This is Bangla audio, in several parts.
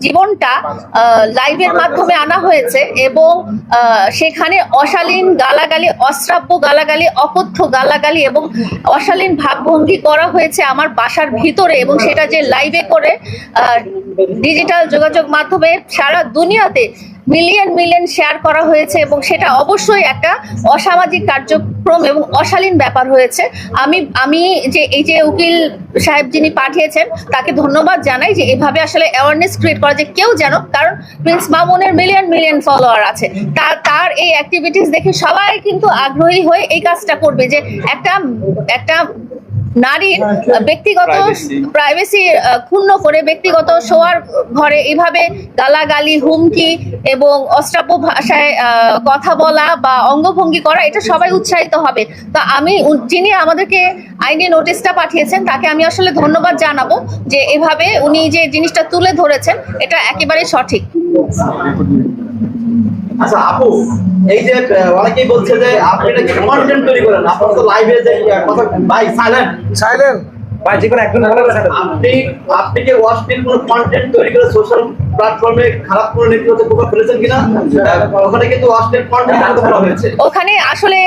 জীবনটা লাইভের মাধ্যমে আনা হয়েছে এবং সেখানে অশালীন গালাগালি, অশ্রাব্য গালাগালি, অকথ্য গালাগালি এবং অশালীন ভাবভঙ্গি করা হয়েছে আমার বাসার ভিতরে এবং সেটা যে লাইভে করে ডিজিটাল যোগাযোগ মাধ্যমে সারা দুনিয়াতে মিলিয়ন মিলিয়ন শেয়ার করা হয়েছে এবং সেটা অবশ্যই একটা অসামাজিক কার্যক্রম এবং অশালীন ব্যাপার হয়েছে। আমি আমি যে, এই যে উকিল সাহেব যিনি পাঠিয়েছেন, তাকে ধন্যবাদ জানাই যে এভাবে আসলে অ্যাওয়ারনেস ক্রিয়েট করা যে কেউ জানুক কারণ প্রিন্স মামুনের মিলিয়ন মিলিয়ন ফলোয়ার আছে। তার তার এই অ্যাক্টিভিটিস দেখে সবাই কিন্তু আগ্রহী হয়ে এই কাজটা করবে যে একটা একটা নারীর ব্যক্তিগত প্রাইভেসি ক্ষুণ্ণ করে ব্যক্তিগত শোয়ার ঘরে এইভাবে গালাগালি হুমকি এবং অশ্রাব্য ভাষায় কথা বলা বা অঙ্গভঙ্গি করা এটা সবাই উৎসাহিত হবে। তো আমি যিনি আমাদেরকে আইনি নোটিশটা পাঠিয়েছেন তাকে আমি আসলে ধন্যবাদ জানাব যে এভাবে উনি যে জিনিসটা তুলে ধরেছেন এটা একেবারে সঠিক। আচ্ছা আপু এই যে অনেকেই বলছে যে আপনি নাকি কন্টেন্ট তৈরি করেন আপনার তো লাইভে যে কথা ভাই সাইলেন্ট সাইলেন্ট ভাই যে কোনো একজন ভালো করে থাকবে। আপনি আপনি কি ওয়াশপিন কোনো কন্টেন্ট তৈরি করে সোশ্যাল প্ল্যাটফর্মে খারাপ কোনো নেতিবাচক প্রভাব ফেলেছেন কিনা? ওখানে কিন্তু কন্টেন্ট করা হয়েছে। ওখানে আসলে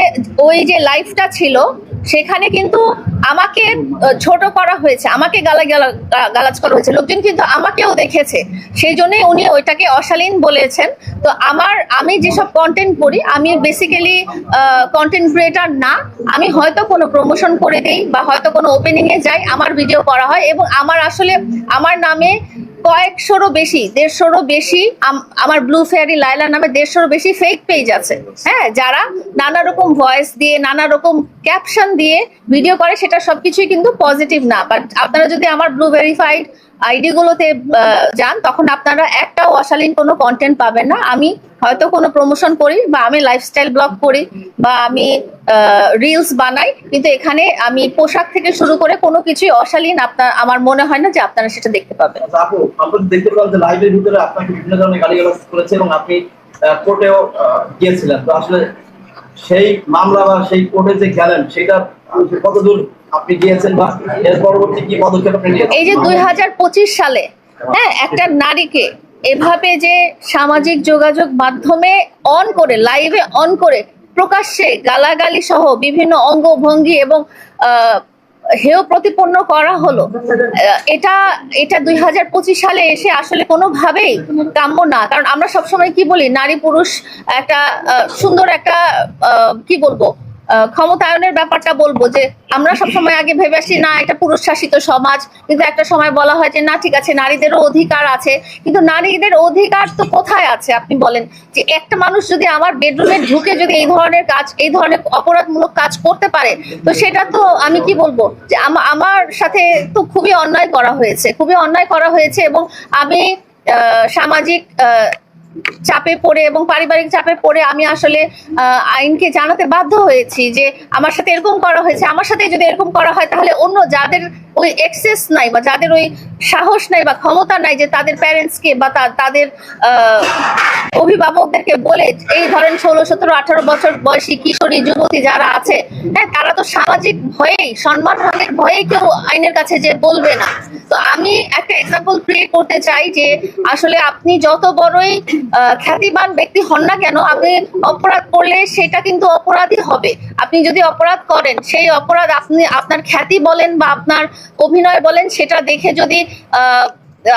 ওই যে লাইফটা ছিল সেখানে কিন্তু আমাকে ছোট করা হয়েছে, আমাকে গালা- গালাজ করা হয়েছে। লোকজন কিন্তু আমাকেও দেখেছে। সেই জন্যই উনি ওইটাকে অশালীন বলেছেন। তো আমার, আমি যেসব কন্টেন্ট করি, আমি বেসিক্যালি কন্টেন্ট ক্রিয়েটার না। আমি হয়তো কোনো প্রমোশন করে দিই বা হয়তো কোনো ওপেনিংয়ে যাই, আমার ভিডিও করা হয় এবং আমার আসলে, আমার নামে কয়েকশোরও বেশি, দেড়শোরও বেশি, আম- আমার ব্লু ফেয়ারি লাইলা নামে দেড়শোর বেশি ফেক পেজ আছে। হ্যাঁ যারা নানা রকম ভয়েস দিয়ে, নানা রকম ক্যাপশন দিয়ে ভিডিও করে, সেটা সবকিছুই কিন্তু পজিটিভ না। বাট আপনারা যদি আমার ব্লু ভেরিফাইড আইডি গুলোতে যান তখন আপনারা একটাও অশালীন কোনো কন্টেন্ট পাবেন না। আমি হয়তো কোনো প্রমোশন করি বা আমি লাইফস্টাইল ব্লগ করি বা আমি রিলস বানাই কিন্তু এখানে আমি পোশাক থেকে শুরু করে কোনো কিছুই অশালীন আপনার আমার মনে হয় না যে আপনারা সেটা দেখতে পাবেন। আচ্ছা, দেখতে যে ভিতরে বিভিন্ন ধরনের করেছে এবং আপনি গিয়েছিলেন। তো আসলে সেই মামলা বা সেই কোর্টে যে গেলেন সেটা কতদূর আপনি গিয়েছেন বা এর পরবর্তী কি পদক্ষেপ আপনি নিয়েছেন? এই যে দুই হাজার পঁচিশ সালে হ্যাঁ একটা নারীকে এভাবে যে সামাজিক যোগাযোগ মাধ্যমে অন করে, লাইভে অন করে, প্রকাশ্যে গালাগালি সহ বিভিন্ন অঙ্গভঙ্গি এবং হেয় প্রতিপন্ন করা হলো এটা এটা দুই হাজার পঁচিশ সালে এসে আসলে কোনোভাবেই কাম্য না। কারণ আমরা সবসময় কি বলি নারী পুরুষ একটা সুন্দর একটা কি বলব ক্ষমতায়নের ব্যাপারটা বলব যে আমরা সবসময় আগে ভেবে আসি, না, এটা পুরুষ শাসিত সমাজ, কিন্তু একটা সময় বলা হয় যে, না, ঠিক আছে, নারীদেরও অধিকার আছে, কিন্তু নারীদের অধিকার তো কোথায় আছে? আপনি বলেন যে, একটা মানুষ যদি আমার বেডরুমে ঢুকে যদি এই ধরনের কাজ, এই ধরনের অপরাধমূলক কাজ করতে পারে, তো সেটা তো আমি কি বলব? যে, আমা- আমার সাথে তো খুবই অন্যায় করা হয়েছে, খুবই অন্যায় করা হয়েছে এবং আমি সামাজিক চাপে পড়ে এবং পারিবারিক চাপে পড়ে আমি আসলে আইনকে জানাতে বাধ্য হয়েছি যে আমার সাথে এরকম করা হয়েছে, আমার সাথে যদি এরকম করা হয় তাহলে অন্য যাদের ওই এক্সেস নাই বা যাদের ওই সাহস নাই বা ক্ষমতা নাই যে তাদের প্যারেন্টসকে বা তাদের অভিভাবকদেরকে বলে এই ধরেন ষোলো, সতেরো, আঠারো বছর বয়সী কিশোরী, যুবতী যারা আছে হ্যাঁ তারা তো সামাজিক ভয়েই, সম্মান ভয়েই কেউ আইনের কাছে যে বলবে না। তো আমি একটা এক্সাম্পল ক্রিয়েট করতে চাই যে আসলে আপনি যত বড়ই খ্যাতিমান ব্যক্তি হন না কেন, আপনি অপরাধ করলে সেটা কিন্তু অপরাধী হবে। আপনি যদি অপরাধ করেন সেই অপরাধ আপনি আপনার খ্যাতি বলেন বা আপনার অভিনয় বলেন সেটা দেখে যদি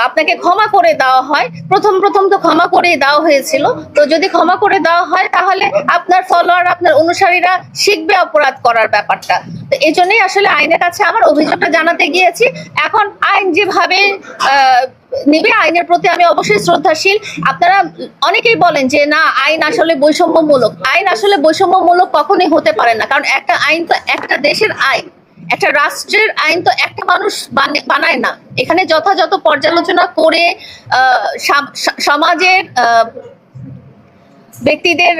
আপনাকে ক্ষমা করে দেওয়া হয় প্রথম প্রথম তো ক্ষমা করে দেওয়া হয়েছিল তো যদি ক্ষমা করে দেওয়া হয় তাহলে আপনার ফলোয়ার আপনার অনুসারীরা শিখবে অপরাধ করার ব্যাপারটা। তো এই আসলে আইনের কাছে আমার অভিযোগটা জানাতে গিয়েছি। এখন আইন যেভাবে আহ, নিবে, আইনের প্রতি আমি অবশ্যই শ্রদ্ধাশীল। আপনারা অনেকেই বলেন যে, না, আইন আসলে বৈষম্যমূলক। আইন আসলে বৈষম্যমূলক কখনোই হতে পারে না। কারণ একটা আইন তো একটা দেশের আইন, একটা রাষ্ট্রের আইন তো একটা মানুষ বানে- বানায় না। এখানে যথাযথ পর্যালোচনা করে সমাজের ব্যক্তিদের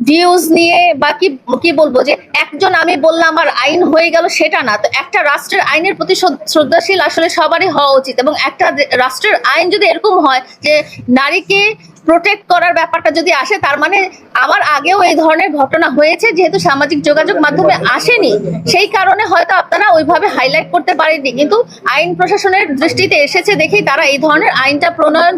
ভিউজ নিয়ে বা কি কি বলব যে একজন আমি বললাম আর আইন হয়ে গেল সেটা না। তো একটা রাষ্ট্রের আইনের প্রতি শ্রদ্ধাশীল আসলে সবারই হওয়া উচিত এবং একটা রাষ্ট্রের আইন যদি এরকম হয় যে নারীকে প্রোটেক্ট করার ব্যাপারটা যদি আসে, তার মানে আমার আগেও এই ধরনের ঘটনা হয়েছে, যেহেতু সামাজিক যোগাযোগ মাধ্যমে আসেনি। সেই কারণে হয়তো আপনারা ওইভাবে হাইলাইট করতে পারেননি। কিন্তু আইন প্রশাসনের দৃষ্টিতে এসেছে দেখেই তারা এই ধরনের আইনটা প্রণয়ন